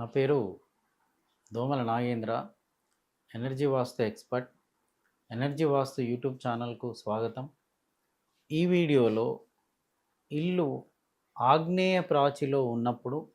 నా పేరు Domala Nagendra energy vastu expert energy vastu YouTube ఛానల్కు స్వాగతం. ఈ వీడియోలో ఇల్లు ఆగ్నేయ ప్రాచిలో ఉన్నప్పుడు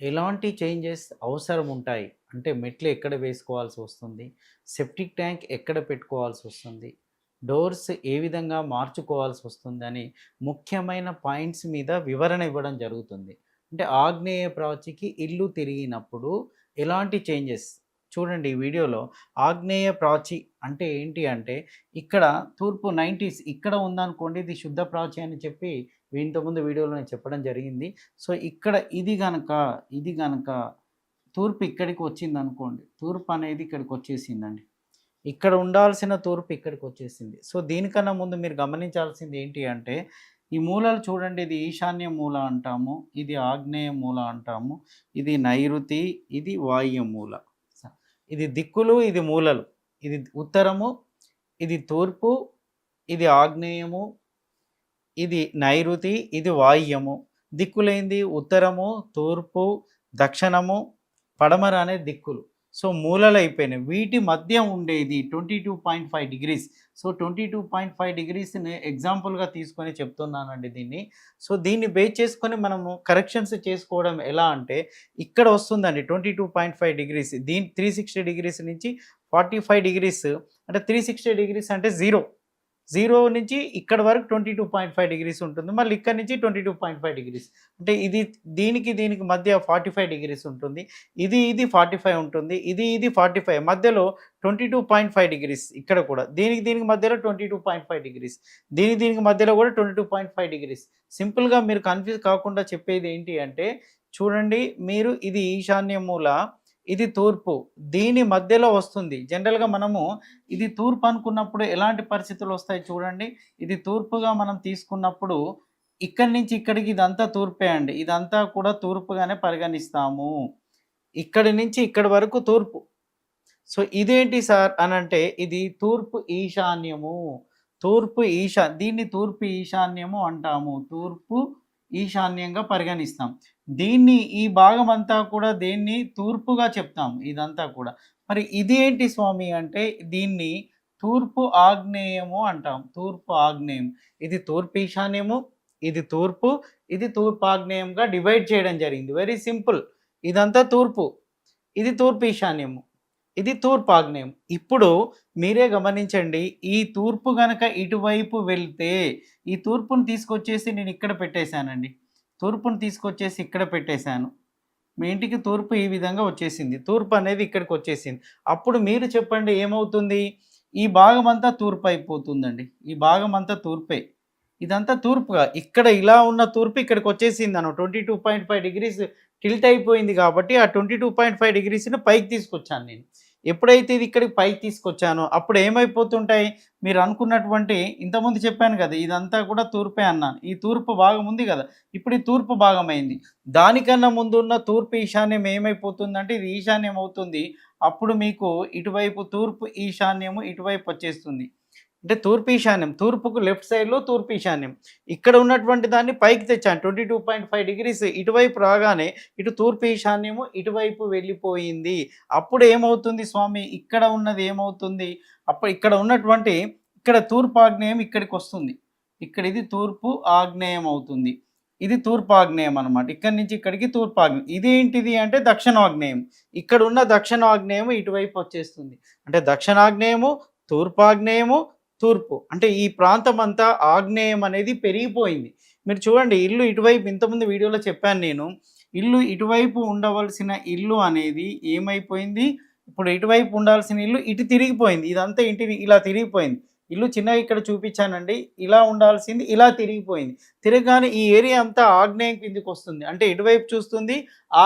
ఎలాంటి చేంజెస్ అవసరం ఉంటాయి? అంటే మెట్లు ఎక్కడ వేసుకోవాల్సి వస్తుంది? సెప్టిక్ ట్యాంక్ ఎక్కడ పెట్టుకోవాల్సి వస్తుంది? డోర్స్ ఏ విధంగా మార్చుకోవాల్సి వస్తుంది? అని ముఖ్యమైన పాయింట్స్ మీద వివరణ ఇవ్వడం జరుగుతుంది. అంటే ఆగ్నేయ ప్రాచికి ఇల్లు తిరిగినప్పుడు ఎలాంటి చేంజెస్? చూడండి ఈ వీడియోలో ఆగ్నేయ ప్రాచి అంటే ఏంటి అంటే ఇక్కడ తూర్పు నైంటీస్ ఇక్కడ ఉందనుకోండి ఇది శుద్ధ ప్రాచి అని చెప్పి ఇంతకుముందు వీడియోలో నేను చెప్పడం జరిగింది. సో ఇక్కడ ఇది గనక ఇది గనక తూర్పు ఇక్కడికి వచ్చింది అనుకోండి తూర్పు అనేది ఇక్కడికి వచ్చేసిందండి. ఇక్కడ ఉండాల్సిన తూర్పు ఇక్కడికి వచ్చేసింది. సో దీనికన్నా ముందు మీరు గమనించాల్సింది ఏంటి అంటే ఈ మూలలు చూడండి ఇది ఈశాన్య మూల అంటాము ఇది ఆగ్నేయ మూల అంటాము ఇది నైరుతి ఇది వాయు మూల. ఇది దిక్కులు ఇది మూలలు. ఇది ఉత్తరము ఇది తూర్పు ఇది ఆగ్నేయము ఇది నైరుతి ఇది వాయ్యము దిక్కులేంది? ఉత్తరము తూర్పు దక్షిణము పడమర అనే దిక్కులు. సో మూలలు అయిపోయినాయి వీటి మధ్య ఉండేది twenty two point five degrees. So twenty two point five డిగ్రీస్ని ఎగ్జాంపుల్గా తీసుకొని చెప్తున్నానండి దీన్ని. సో దీన్ని బేస్ చేసుకొని మనము కరెక్షన్స్ చేసుకోవడం ఎలా అంటే ఇక్కడ వస్తుందండి twenty two point five degrees. దీని త్రీ సిక్స్టీ డిగ్రీస్ నుంచి ఫార్టీ ఫైవ్ డిగ్రీస్. అంటే త్రీ సిక్స్టీ డిగ్రీస్ అంటే జీరో. జీరో నుంచి ఇక్కడ వరకు twenty two point five degrees ఉంటుంది. మళ్ళీ ఇక్కడ నుంచి twenty two point five degrees. అంటే ఇది దీనికి దీనికి మధ్య ఫార్టీ ఫైవ్ డిగ్రీస్ ఉంటుంది. ఇది ఇది ఫార్టీ ఫైవ్ ఉంటుంది. ఇది ఇది ఫార్టీ ఫైవ్. మధ్యలో twenty two point five degrees ఇక్కడ కూడా. దీనికి దీనికి మధ్యలో twenty two point five degrees. దీనికి దీనికి మధ్యలో కూడా twenty two point five degrees. సింపుల్గా మీరు కన్ఫ్యూజ్ కాకుండా చెప్పేది ఏంటి అంటే చూడండి మీరు ఇది ఈశాన్య మూల ఇది తూర్పు. దీని మధ్యలో వస్తుంది. జనరల్గా మనము ఇది తూర్పు అనుకున్నప్పుడు ఎలాంటి పరిస్థితులు వస్తాయి చూడండి. ఇది తూర్పుగా మనం తీసుకున్నప్పుడు ఇక్కడి నుంచి ఇక్కడికి ఇదంతా తూర్పే అండి. ఇదంతా కూడా తూర్పుగానే పరిగణిస్తాము. ఇక్కడి నుంచి ఇక్కడి వరకు తూర్పు. సో ఇదేంటి సార్ అని అంటే ఇది తూర్పు ఈశాన్యము. తూర్పు ఈశా దీన్ని తూర్పు ఈశాన్యము అంటాము. తూర్పు ఈశాన్యంగా పరిగణిస్తాం. దీన్ని ఈ భాగం అంతా కూడా దేన్ని తూర్పుగా చెప్తాం ఇదంతా కూడా. మరి ఇది ఏంటి స్వామి అంటే దీన్ని తూర్పు ఆగ్నేయము అంటాం. తూర్పు ఆగ్నేయం. ఇది తూర్పు ఈశాన్యము ఇది తూర్పు ఇది తూర్పు ఆగ్నేయంగా డివైడ్ చేయడం జరిగింది. Very simple. ఇదంతా తూర్పు. ఇది తూర్పు ఈశాన్యము. ఇది తూర్పు ఆగ్నేయం ఇప్పుడు మీరే గమనించండి ఈ తూర్పు గనక ఇటువైపు వెళ్తే ఈ తూర్పును తీసుకొచ్చేసి నేను ఇక్కడ పెట్టేశానండి. తూర్పును తీసుకొచ్చేసి ఇక్కడ పెట్టేశాను. మీ ఇంటికి తూర్పు ఈ విధంగా వచ్చేసింది. తూర్పు అనేది ఇక్కడికి వచ్చేసింది. అప్పుడు మీరు చెప్పండి ఏమవుతుంది? ఈ భాగం అంతా తూర్పు అయిపోతుందండి. ఈ భాగం అంతా తూర్పే. ఇదంతా తూర్పుగా. ఇక్కడ ఇలా ఉన్న తూర్పు ఇక్కడికి వచ్చేసింది అన్న twenty two point five degrees tilt అయిపోయింది కాబట్టి ఆ ట్వంటీ టూ పాయింట్ ఫైవ్ డిగ్రీస్ని పైకి తీసుకొచ్చాను నేను. ఎప్పుడైతే ఇది ఇక్కడికి పైకి తీసుకొచ్చానో అప్పుడు ఏమైపోతుంటాయి? మీరు అనుకున్నటువంటి ఇంతకుముందు చెప్పాను కదా ఇదంతా కూడా తూర్పే అన్నాను. ఈ తూర్పు భాగం ఉంది కదా ఇప్పుడు ఈ తూర్పు భాగం అయింది దానికన్నా ముందున్న తూర్పు ఈశాన్యం ఏమైపోతుందంటే ఇది ఈశాన్యం అవుతుంది అప్పుడు మీకు ఇటువైపు తూర్పు ఈశాన్యము ఇటువైపు వచ్చేస్తుంది. అంటే తూర్పు ఈశాన్యం తూర్పుకు లెఫ్ట్ సైడ్లో తూర్పు ఈశాన్యం. ఇక్కడ ఉన్నటువంటి దాన్ని పైకి తెచ్చాను. Twenty two point five degrees ఇటువైపు రాగానే ఇటు తూర్పు ఈశాన్యము ఇటువైపు వెళ్ళిపోయింది. అప్పుడు ఏమవుతుంది స్వామి? ఇక్కడ ఉన్నది ఏమవుతుంది? అప్పుడు ఇక్కడ ఉన్నటువంటి ఇక్కడ తూర్పు ఆగ్నేయం ఇక్కడికి వస్తుంది. ఇక్కడ ఇది తూర్పు ఆగ్నేయం అవుతుంది. ఇది తూర్పు ఆగ్నేయం అనమాట ఇక్కడి నుంచి ఇక్కడికి తూర్పు ఆగ్నేయం. ఇది ఏంటిది అంటే దక్షిణాగ్నేయం. ఇక్కడ ఉన్న దక్షిణాగ్నేయం ఇటువైపు వచ్చేస్తుంది. అంటే దక్షిణాగ్నేయము తూర్పాగ్నేయము తూర్పు. అంటే ఈ ప్రాంతం అంతా ఆగ్నేయం అనేది పెరిగిపోయింది. మీరు చూడండి ఇల్లు ఇటువైపు ఇంతకుముందు వీడియోలో చెప్పాను నేను ఇల్లు ఇటువైపు ఉండవలసిన ఇల్లు అనేది ఏమైపోయింది? ఇప్పుడు ఇటువైపు ఉండాల్సిన ఇల్లు ఇటు తిరిగిపోయింది. ఇదంతా ఇంటిని ఇలా తిరిగిపోయింది. ఇల్లు చిన్నగా ఇక్కడ చూపించానండి. ఇలా ఉండాల్సింది ఇలా తిరిగిపోయింది. తిరగగానే ఈ ఏరియా అంతా ఆగ్నేయం కిందికి వస్తుంది. అంటే ఇటువైపు చూస్తుంది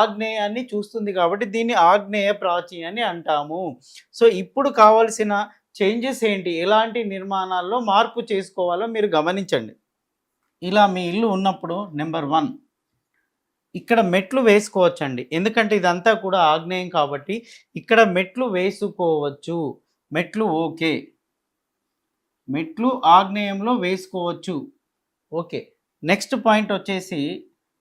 ఆగ్నేయాన్ని చూస్తుంది కాబట్టి దీన్ని ఆగ్నేయ ప్రాచీ అని అంటాము. సో ఇప్పుడు కావాల్సిన చేంజెస్ ఏంటి? ఎలాంటి నిర్మాణాల్లో మార్పు చేసుకోవాలో మీరు గమనించండి. ఇలా మీ ఇల్లు ఉన్నప్పుడు నెంబర్ వన్ ఇక్కడ మెట్లు వేసుకోవచ్చండి. ఎందుకంటే ఇదంతా కూడా ఆగ్నేయం కాబట్టి ఇక్కడ మెట్లు వేసుకోవచ్చు. మెట్లు ఓకే. మెట్లు ఆగ్నేయంలో వేసుకోవచ్చు. ఓకే. నెక్స్ట్ పాయింట్ వచ్చేసి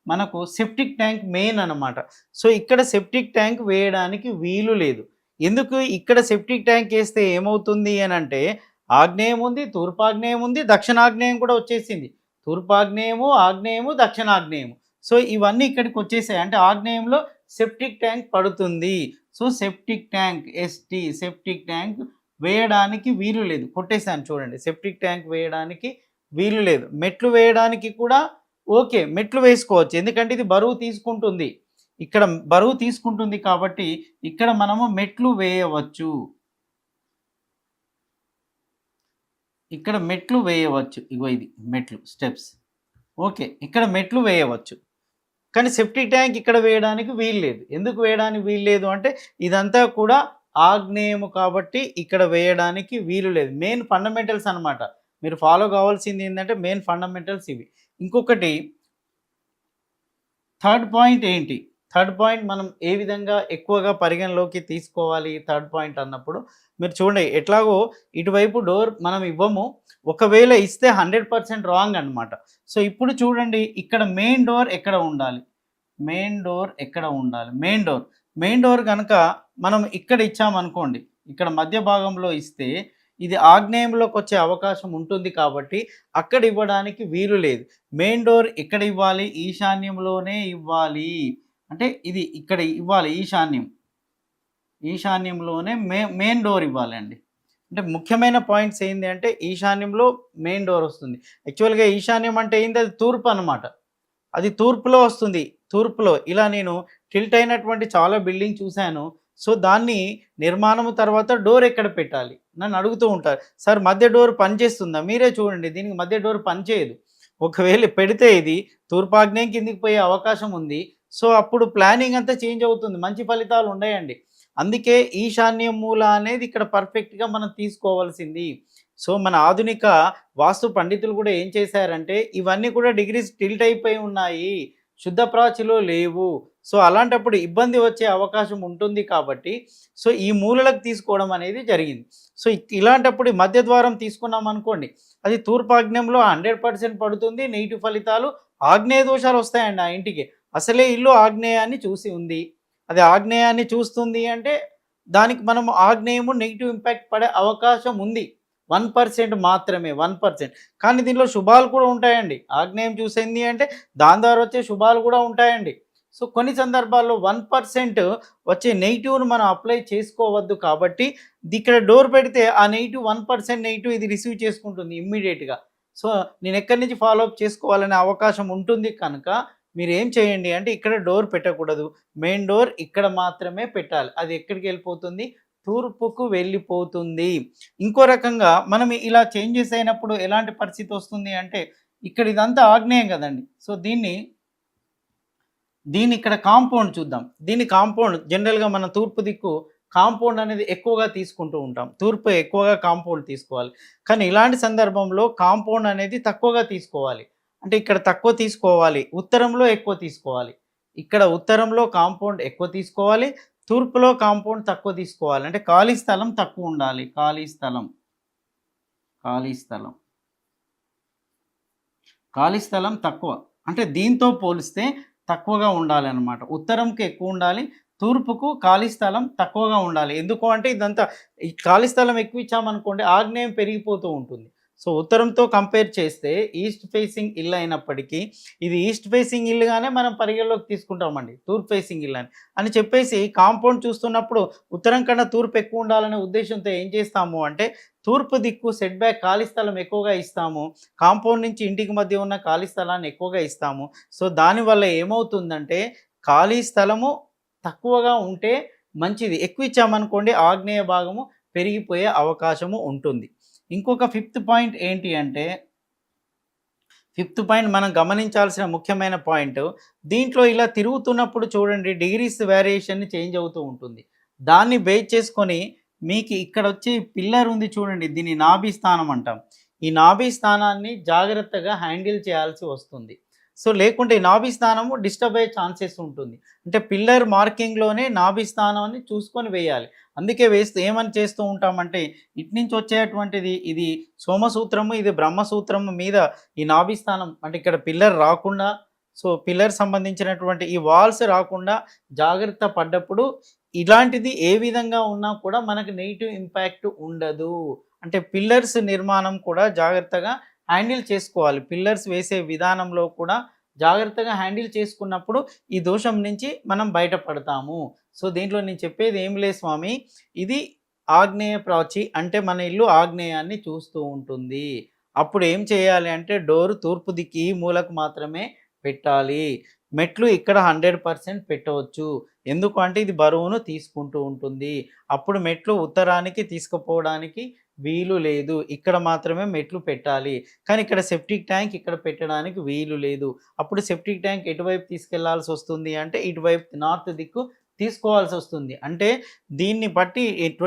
మనకు సెప్టిక్ ట్యాంక్ మెయిన్ అన్నమాట. సో ఇక్కడ సెప్టిక్ ట్యాంక్ వేయడానికి వీలు లేదు. ఎందుకు ఇక్కడ సెప్టిక్ ట్యాంక్ వేస్తే ఏమవుతుంది అని అంటే ఆగ్నేయం ఉంది తూర్పాగ్నేయం ఉంది దక్షిణాగ్నేయం కూడా వచ్చేసింది. తూర్పాగ్నేయము ఆగ్నేయము దక్షిణాగ్నేయము. సో ఇవన్నీ ఇక్కడికి వచ్చేసాయి. అంటే ఆగ్నేయంలో సెప్టిక్ ట్యాంక్ పడుతుంది. సో సెప్టిక్ ట్యాంక్ ఎస్టీ సెప్టిక్ ట్యాంక్ వేయడానికి వీలు లేదు. కొట్టేశాను చూడండి. సెప్టిక్ ట్యాంక్ వేయడానికి వీలు లేదు. మెట్లు వేయడానికి కూడా ఓకే మెట్లు వేసుకోవచ్చు. ఎందుకంటే ఇది బరువు తీసుకుంటుంది. ఇక్కడ బరువు తీసుకుంటుంది కాబట్టి ఇక్కడ మనము మెట్లు వేయవచ్చు. ఇక్కడ మెట్లు వేయవచ్చు. ఇగో ఇది మెట్లు స్టెప్స్. ఓకే ఇక్కడ మెట్లు వేయవచ్చు. కానీ సెఫ్టీ ట్యాంక్ ఇక్కడ వేయడానికి వీలు లేదు. ఎందుకు వేయడానికి వీలు లేదు అంటే ఇదంతా కూడా ఆగ్నేయము కాబట్టి ఇక్కడ వేయడానికి వీలు లేదు. మెయిన్ ఫండమెంటల్స్ అన్నమాట. మీరు ఫాలో కావాల్సింది ఏంటంటే మెయిన్ ఫండమెంటల్స్ ఇవి. ఇంకొకటి థర్డ్ పాయింట్ ఏంటి? థర్డ్ పాయింట్ మనం ఏ విధంగా ఎక్కువగా పరిగణలోకి తీసుకోవాలి? థర్డ్ పాయింట్ అన్నప్పుడు మీరు చూడండి ఎట్లాగో ఇటువైపు డోర్ మనం ఇవ్వము. ఒకవేళ ఇస్తే హండ్రెడ్ పర్సెంట్ రాంగ్ అనమాట సో ఇప్పుడు చూడండి ఇక్కడ మెయిన్ డోర్ ఎక్కడ ఉండాలి? మెయిన్ డోర్ ఎక్కడ ఉండాలి? మెయిన్ డోర్ మెయిన్ డోర్ కనుక మనం ఇక్కడ ఇచ్చామనుకోండి ఇక్కడ మధ్య భాగంలో ఇస్తే ఇది ఆగ్నేయంలోకి వచ్చే అవకాశం ఉంటుంది కాబట్టి అక్కడ ఇవ్వడానికి వీలు లేదు. మెయిన్ డోర్ ఎక్కడ ఇవ్వాలి? ఈశాన్యంలోనే ఇవ్వాలి. అంటే ఇది ఇక్కడ ఇవ్వాలి ఈశాన్యం. ఈశాన్యంలోనే మే మెయిన్ డోర్ ఇవ్వాలండి. అంటే ముఖ్యమైన పాయింట్స్ ఏంటి అంటే ఈశాన్యంలో మెయిన్ డోర్ వస్తుంది. యాక్చువల్గా ఈశాన్యం అంటే ఏంది? అది తూర్పు అనమాట అది తూర్పులో వస్తుంది. తూర్పులో. ఇలా నేను టిల్ట్ అయినటువంటి చాలా బిల్డింగ్ చూశాను. సో దాన్ని నిర్మాణం తర్వాత డోర్ ఎక్కడ పెట్టాలి? నన్ను అడుగుతూ ఉంటారు. సార్ మధ్య డోర్ పనిచేస్తుందా మీరే చూడండి. దీనికి మధ్య డోర్ పనిచేయదు ఒకవేళ పెడితే ఇది తూర్పాగ్నేయం కిందికి పోయే అవకాశం ఉంది. సో అప్పుడు ప్లానింగ్ అంతా చేంజ్ అవుతుంది. మంచి ఫలితాలు ఉన్నాయండి అందుకే ఈశాన్య మూల అనేది ఇక్కడ పర్ఫెక్ట్గా మనం తీసుకోవాల్సింది. సో మన ఆధునిక వాస్తు పండితులు కూడా ఏం చేశారంటే ఇవన్నీ కూడా డిగ్రీస్ టిల్ట్ అయిపోయి ఉన్నాయి. శుద్ధ ప్రాచిలో లేవు. సో అలాంటప్పుడు ఇబ్బంది వచ్చే అవకాశం ఉంటుంది కాబట్టి సో ఈ మూలలకు తీసుకోవడం అనేది జరిగింది. సో ఇలాంటప్పుడు మధ్య ద్వారం తీసుకున్నాం అనుకోండి అది తూర్పాగ్నేయంలో హండ్రెడ్ పర్సెంట్ పడుతుంది నెగిటివ్ ఫలితాలు ఆగ్నేయ దోషాలు వస్తాయండి ఆ ఇంటికి. అసలే ఇల్లు ఆగ్నేయాన్ని చూసి ఉంది. అది ఆగ్నేయాన్ని చూస్తుంది అంటే దానికి మనం ఆగ్నేయము నెగిటివ్ ఇంపాక్ట్ పడే అవకాశం ఉంది. వన్ పర్సెంట్ మాత్రమే వన్ పర్సెంట్. కానీ దీనిలో శుభాలు కూడా ఉంటాయండి. ఆగ్నేయం చూసింది అంటే దాని ద్వారా వచ్చే శుభాలు కూడా ఉంటాయండి. సో కొన్ని సందర్భాల్లో వన్ పర్సెంట్ వచ్చే నెగిటివ్ను మనం అప్లై చేసుకోవద్దు కాబట్టి ఇక్కడ డోర్ పెడితే ఆ నెగిటివ్ వన్ పర్సెంట్ నెగిటివ్ ఇది రిసీవ్ చేసుకుంటుంది ఇమ్మీడియట్గా. సో నేను ఎక్కడి నుంచి ఫాలో అప్ చేసుకోవాలనే అవకాశం ఉంటుంది కనుక మీరు ఏం చేయండి అంటే ఇక్కడ డోర్ పెట్టకూడదు. మెయిన్ డోర్ ఇక్కడ మాత్రమే పెట్టాలి. అది ఎక్కడికి వెళ్ళిపోతుంది? తూర్పుకు వెళ్ళిపోతుంది. ఇంకో రకంగా మనం ఇలా చేంజెస్ అయినప్పుడు ఎలాంటి పరిస్థితి వస్తుంది అంటే ఇక్కడ ఇదంతా ఆగ్నేయం కదండి. సో దీన్ని దీన్ని ఇక్కడ కాంపౌండ్ చూద్దాం. దీన్ని కాంపౌండ్ జనరల్గా మన తూర్పు దిక్కు కాంపౌండ్ అనేది ఎక్కువగా తీసుకుంటూ ఉంటాం. తూర్పు ఎక్కువగా కాంపౌండ్ తీసుకోవాలి. కానీ ఇలాంటి సందర్భంలో కాంపౌండ్ అనేది తక్కువగా తీసుకోవాలి. అంటే ఇక్కడ తక్కువ తీసుకోవాలి ఉత్తరంలో ఎక్కువ తీసుకోవాలి. ఇక్కడ ఉత్తరంలో కాంపౌండ్ ఎక్కువ తీసుకోవాలి తూర్పులో కాంపౌండ్ తక్కువ తీసుకోవాలి. అంటే ఖాళీ స్థలం తక్కువ ఉండాలి ఖాళీ స్థలం. ఖాళీ స్థలం. ఖాళీ స్థలం తక్కువ. అంటే దీంతో పోలిస్తే తక్కువగా ఉండాలి అనమాట ఉత్తరంకి ఎక్కువ ఉండాలి తూర్పుకు ఖాళీ స్థలం తక్కువగా ఉండాలి. ఎందుకు అంటే ఇదంతా ఈ ఖాళీ స్థలం ఎక్కువ ఇచ్చామనుకోండి ఆగ్నేయం పెరిగిపోతూ ఉంటుంది. సో ఉత్తరంతో కంపేర్ చేస్తే ఈస్ట్ ఫేసింగ్ ఇల్లు అయినప్పటికీ ఇది ఈస్ట్ ఫేసింగ్ ఇల్లుగానే మనం పరిగణలోకి తీసుకుంటామండి. తూర్పు ఫేసింగ్ ఇల్లు అని. అని చెప్పేసి కాంపౌండ్ చూస్తున్నప్పుడు ఉత్తరం కన్నా తూర్పు ఎక్కువ ఉండాలనే ఉద్దేశంతో ఏం చేస్తాము అంటే తూర్పు దిక్కు సెట్ బ్యాక్ ఖాళీ స్థలం ఎక్కువగా ఇస్తాము. కాంపౌండ్ నుంచి ఇంటికి మధ్య ఉన్న ఖాళీ స్థలాన్ని ఎక్కువగా ఇస్తాము. సో దానివల్ల ఏమవుతుందంటే ఖాళీ స్థలము తక్కువగా ఉంటే మంచిది. ఎక్కువ ఇచ్చామనుకోండి ఆగ్నేయ భాగము పెరిగిపోయే అవకాశము ఉంటుంది. ఇంకొక ఫిఫ్త్ పాయింట్ ఏంటి అంటే ఫిఫ్త్ పాయింట్ మనం గమనించాల్సిన ముఖ్యమైన పాయింట్ దీంట్లో ఇలా తిరుగుతున్నప్పుడు చూడండి డిగ్రీస్ వేరియేషన్ చేంజ్ అవుతూ ఉంటుంది. దాన్ని బేస్ చేసుకొని మీకు ఇక్కడ వచ్చే పిల్లర్ ఉంది చూడండి దీన్ని నాభి స్థానం అంటాం. ఈ నాభి స్థానాన్ని జాగ్రత్తగా హ్యాండిల్ చేయాల్సి వస్తుంది. సో లేకుంటే ఈ నాభి స్థానము డిస్టర్బ్ అయ్యే ఛాన్సెస్ ఉంటుంది. అంటే పిల్లర్ మార్కింగ్లోనే నాభి స్థానాన్ని చూసుకొని వేయాలి. అందుకే వేస్తూ ఏమని చేస్తూ ఉంటామంటే ఇటు నుంచి వచ్చేటువంటిది ఇది సోమసూత్రము ఇది బ్రహ్మసూత్రము మీద ఈ నాభి స్థానం అంటే ఇక్కడ పిల్లర్ రాకుండా సో పిల్లర్ సంబంధించినటువంటి ఈ వాల్స్ రాకుండా జాగ్రత్త పడ్డప్పుడు ఇలాంటిది ఏ విధంగా ఉన్నా కూడా మనకు నెగిటివ్ ఇంపాక్ట్ ఉండదు. అంటే పిల్లర్స్ నిర్మాణం కూడా జాగ్రత్తగా హ్యాండిల్ చేసుకోవాలి. పిల్లర్స్ వేసే విధానంలో కూడా జాగ్రత్తగా హ్యాండిల్ చేసుకున్నప్పుడు ఈ దోషం నుంచి మనం బయటపడతాము. సో దీంట్లో నేను చెప్పేది ఏం లేదు స్వామి. ఇది ఆగ్నేయ ప్రాచి అంటే మన ఇల్లు ఆగ్నేయాన్ని చూస్తూ ఉంటుంది. అప్పుడు ఏం చేయాలి అంటే డోర్ తూర్పు దిక్కు ఈ మూలకు మాత్రమే పెట్టాలి. మెట్లు ఇక్కడ హండ్రెడ్ పర్సెంట్ పెట్టవచ్చు. ఎందుకు అంటే ఇది బరువును తీసుకుంటూ ఉంటుంది. అప్పుడు మెట్లు ఉత్తరానికి తీసుకుపోవడానికి వీలు లేదు. ఇక్కడ మాత్రమే మెట్లు పెట్టాలి. కానీ ఇక్కడ సెప్టిక్ ట్యాంక్ ఇక్కడ పెట్టడానికి వీలు లేదు. అప్పుడు సెప్టిక్ ట్యాంక్ ఎటువైపు తీసుకెళ్ళాల్సి వస్తుంది అంటే ఇటువైపు నార్త్ దిక్కు తీసుకోవాల్సి వస్తుంది అంటే దీన్ని బట్టి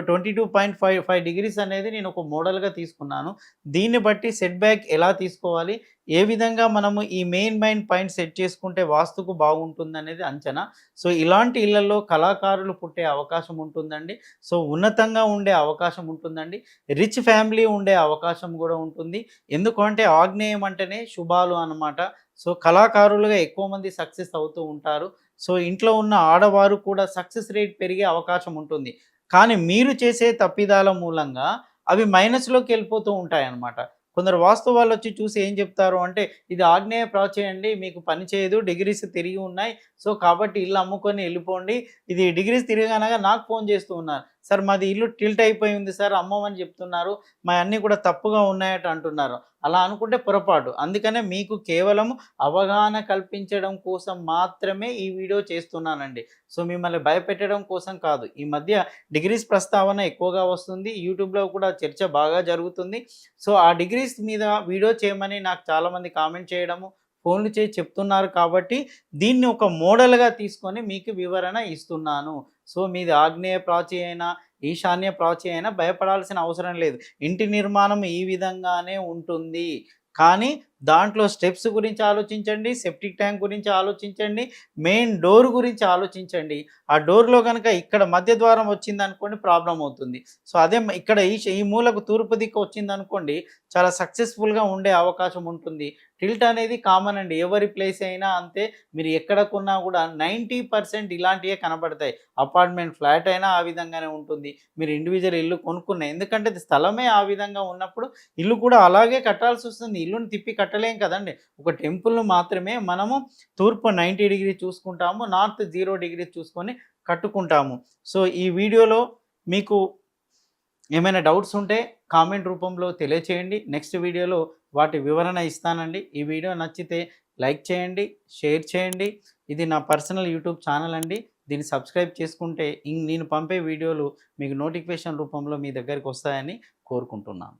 twenty two point five five degrees అనేది నేను ఒక మోడల్గా తీసుకున్నాను. దీన్ని బట్టి సెట్ బ్యాక్ ఎలా తీసుకోవాలి? ఏ విధంగా మనము ఈ మెయిన్ మైన్ పాయింట్ సెట్ చేసుకుంటే వాస్తుకు బాగుంటుంది అనేది అంచనా. సో ఇలాంటి ఇళ్ళలో కళాకారులు పుట్టే అవకాశం ఉంటుందండి. సో ఉన్నతంగా ఉండే అవకాశం ఉంటుందండి. రిచ్ ఫ్యామిలీ ఉండే అవకాశం కూడా ఉంటుంది. ఎందుకంటే ఆగ్నేయం అంటేనే శుభాలు అన్నమాట. సో కళాకారులుగా ఎక్కువ మంది సక్సెస్ అవుతూ ఉంటారు. సో ఇంట్లో ఉన్న ఆడవారు కూడా సక్సెస్ రేట్ పెరిగే అవకాశం ఉంటుంది. కానీ మీరు చేసే తప్పిదాల మూలంగా అవి మైనస్లోకి వెళ్ళిపోతూ ఉంటాయి అన్నమాట కొందరు వాస్తవాలు వచ్చి చూసి ఏం చెప్తారు అంటే ఇది ఆగ్నేయ ప్రాచేయండి మీకు పని చేయదు డిగ్రీస్ తిరిగి ఉన్నాయి సో కాబట్టి ఇల్లు అమ్ముకొని వెళ్ళిపోండి ఇది డిగ్రీస్ తిరిగి అనగా నాకు ఫోన్ చేస్తూ ఉన్నారు. సార్ మాది ఇల్లు టిల్ట్ అయిపోయి ఉంది సార్ అమ్మమని చెప్తున్నారు మా అన్నీ కూడా తప్పుగా ఉన్నాయట అంటున్నారు. అలా అనుకుంటే పొరపాటు. అందుకనే మీకు కేవలం అవగాహన కల్పించడం కోసం మాత్రమే ఈ వీడియో చేస్తున్నానండి. సో మిమ్మల్ని భయపెట్టడం కోసం కాదు. ఈ మధ్య డిగ్రీస్ ప్రస్తావన ఎక్కువగా వస్తుంది. యూట్యూబ్లో కూడా చర్చ బాగా జరుగుతుంది. సో ఆ డిగ్రీస్ మీద వీడియో చేయమని నాకు చాలామంది కామెంట్ చేయడము ఫోన్లు చేసి చెప్తున్నారు కాబట్టి దీన్ని ఒక మోడల్గా తీసుకొని మీకు వివరణ ఇస్తున్నాను. సో మీది ఆగ్నేయ ప్రాచి అయినా ఈశాన్య ప్రాచి అయినా భయపడాల్సిన అవసరం లేదు. ఇంటి నిర్మాణం ఈ విధంగానే ఉంటుంది. కానీ దాంట్లో స్టెప్స్ గురించి ఆలోచించండి సెప్టిక్ ట్యాంక్ గురించి ఆలోచించండి మెయిన్ డోర్ గురించి ఆలోచించండి. ఆ డోర్లో కనుక ఇక్కడ మధ్య ద్వారం వచ్చింది అనుకోండి ప్రాబ్లం అవుతుంది. సో అదే ఇక్కడ ఈ ఈ మూలకు తూర్పు దిక్కు వచ్చింది అనుకోండి చాలా సక్సెస్ఫుల్గా ఉండే అవకాశం ఉంటుంది. టిల్ట్ అనేది కామన్ అండి. ఎవరి ప్లేస్ అయినా అంతే. మీరు ఎక్కడ కొన్నా కూడా నైంటీ పర్సెంట్ ఇలాంటివే కనబడతాయి. అపార్ట్మెంట్ ఫ్లాట్ అయినా ఆ విధంగానే ఉంటుంది. మీరు ఇండివిజువల్ ఇల్లు కొనుక్కున్నాయి ఎందుకంటే స్థలమే ఆ విధంగా ఉన్నప్పుడు ఇల్లు కూడా అలాగే కట్టాల్సి వస్తుంది. ఇల్లుని తిప్పి కట్టలేం కదండి. ఒక టెంపుల్ను మాత్రమే మనము తూర్పు నైంటీ డిగ్రీ చూసుకుంటాము నార్త్ జీరో డిగ్రీ చూసుకొని కట్టుకుంటాము. సో ఈ వీడియోలో మీకు ఏమైనా డౌట్స్ ఉంటే కామెంట్ రూపంలో తెలియచేయండి. నెక్స్ట్ వీడియోలో వాటి వివరణ ఇస్తానండి. ఈ వీడియో నచ్చితే లైక్ చేయండి షేర్ చేయండి. ఇది నా పర్సనల్ యూట్యూబ్ ఛానల్ అండి. దీన్ని సబ్స్క్రైబ్ చేసుకుంటే నేను పంపే వీడియోలు మీకు నోటిఫికేషన్ రూపంలో మీ దగ్గరికి వస్తాయని కోరుకుంటున్నాను.